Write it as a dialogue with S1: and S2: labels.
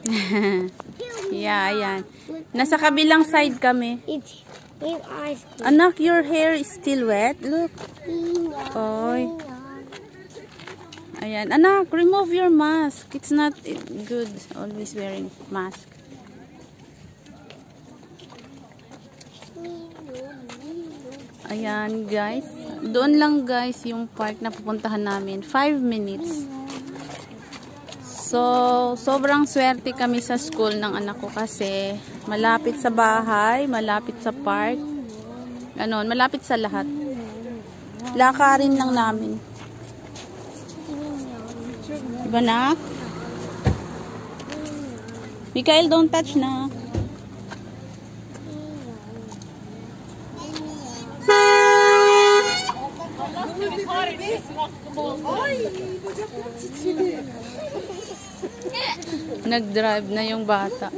S1: yeah, ayan. Nasa kabilang side kami. Anak, your hair is still wet. Look. Oy. Ayan. Anak, remove your mask. It's not good always wearing mask. Ayan, guys. Doon lang, guys, yung park na pupuntahan namin. 5 minutes. So, sobrang swerte kami sa school ng anak ko kasi malapit sa bahay, malapit sa park. Ganon, malapit sa lahat. Lakarin lang namin. Diba na? Mikael, don't touch na. Nag-drive na yung bata.